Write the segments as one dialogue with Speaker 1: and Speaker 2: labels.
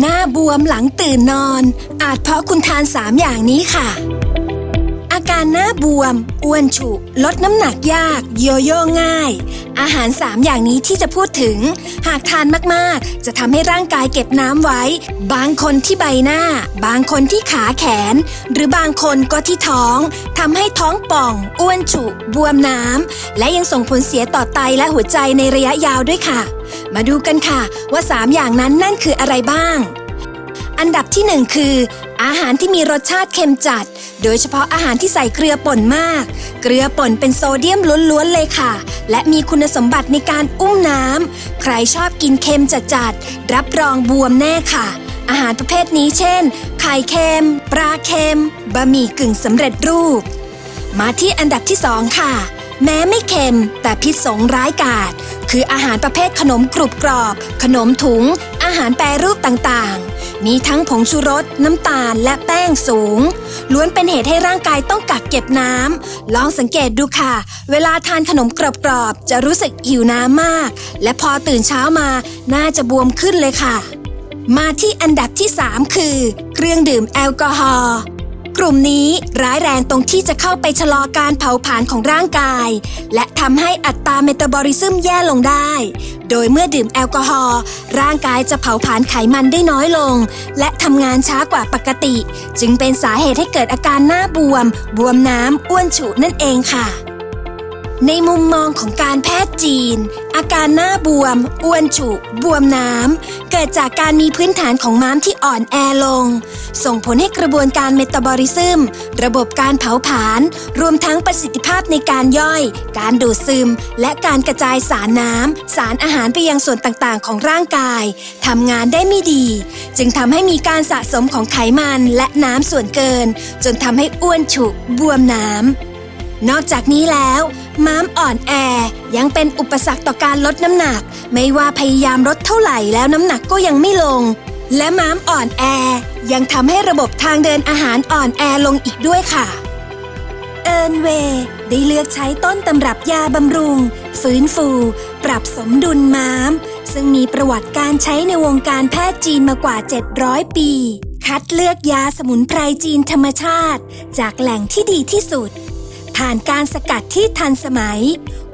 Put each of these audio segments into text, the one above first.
Speaker 1: หน้าบวมหลังตื่นนอน อาจเพราะคุณทาน3อย่างนี้ค่ะ อาการหน้าบวม อ้วนฉุ ลดน้ำหนักยาก โยโย่ง่าย อาหาร3อย่างนี้ที่จะพูดถึง หากทานมากๆ จะทำให้ร่างกายเก็บน้ำไว้ บางคนที่ใบหน้า บางคนที่ขาแขน หรือบางคนก็ที่ท้องทำให้ท้องป่อง อ้วนฉุ บวมน้ำและยังส่งผลเสียต่อไตและหัวใจในระยะยาวด้วยค่ะ มาดูกันค่ะว่า 3 อย่างนั้นนั่นคืออะไรบ้าง อันดับที่หนึ่งคือ อาหารที่มีรสชาติเค็มจัด โดยเฉพาะอาหารที่ใส่เกลือป่นมาก เกลือป่นเป็นโซเดียมล้วนๆเลยค่ะ และมีคุณสมบัติในการอุ้มน้ำใครชอบกินเค็มจัดๆรับรองบวมแน่ค่ะ อาหารประเภทนี้เช่น ไข่เค็ม ปลาเค็ม บะหมี่กึ่งสำเร็จรูป มาที่อันดับที่สองค่ะแม้ไม่เค็มแต่พิษสงร้ายกาจ คืออาหารประเภทขนมกรุบกรอบ ขนมถุง อาหารแปรรูปต่างๆ มีทั้งผงชูรส น้ำตาล และแป้งสูง ล้วนเป็นเหตุให้ร่างกายต้องกักเก็บน้ำ ลองสังเกตดูค่ะ เวลาทานขนมกรอบๆ จะรู้สึกหิวน้ำมาก และพอตื่นเช้ามาน่าจะบวมขึ้นเลยค่ะ มาที่อันดับที่ 3 คือ เครื่องดื่มแอลกอฮอล์ กลุ่มนี้ร้ายแรงตรงที่จะเข้าไปชะลอการเผาผลาญของร่างกาย และทำให้อัตราเมตาบอลิซึมแย่ลงได้ โดยเมื่อดื่มแอลกอฮอล์ร่างกายจะเผาผลาญไขมันได้น้อยลง และทำงานช้ากว่าปกติ จึงเป็นสาเหตุให้เกิดอาการหน้าบวม บวมน้ำอ้วนฉุนั่นเองค่ะ ในมุมมองของการแพทย์จีน อาการหน้าบวม อ้วนฉุบวมน้ำ เกิดจากการมีพื้นฐานของม้ามที่อ่อนแอลง ส่งผลให้กระบวนการเมตาบอลิซึม ระบบการเผาผลาญรวมทั้งประสิทธิภาพในการย่อย การดูดซึม และการกระจายสารน้ำ สารอาหารไปยังส่วนต่างๆ ของร่างกายทำงานได้ไม่ดี จึงทำให้มีการสะสมของไขมันและน้ำส่วนเกิน จนทำให้อ้วนฉุบวมน้ำนอกจากนี้แล้ว ม้ามอ่อนแอ ยังเป็นอุปสรรคต่อการลดน้ำหนัก ไม่ว่าพยายามลดเท่าไหร่แล้วน้ำหนักก็ยังไม่ลง และม้ามอ่อนแอ ยังทำให้ระบบทางเดินอาหารอ่อนแอลงอีกด้วยค่ะ เอิร์นเวย์ได้เลือกใช้ต้นตำรับยาบำรุง ฟื้นฟู ปรับสมดุลม้าม ซึ่งมีประวัติการใช้ในวงการแพทย์จีนมากว่า 700 ปี คัดเลือกยาสมุนไพรจีนธรรมชาติ จากแหล่งที่ดีที่สุด ผ่านการสกัดที่ทันสมัย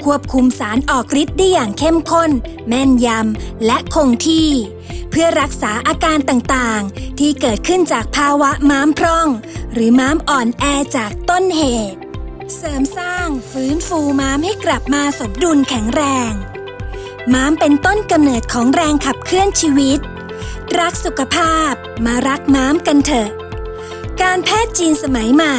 Speaker 1: ควบคุมสารออกฤทธิ์ได้อย่างเข้มข้น แม่นยำ และคงที่ เพื่อรักษาอาการต่างๆ ที่เกิดขึ้นจากภาวะม้ามพร่อง หรือม้ามอ่อนแอจากต้นเหตุ เสริมสร้างฟื้นฟูม้ามให้กลับมาสมดุลแข็งแรง ม้ามเป็นต้นกำเนิดของแรงขับเคลื่อนชีวิต รักสุขภาพมารักม้ามกันเถอะการแพทย์จีนสมัยใหม่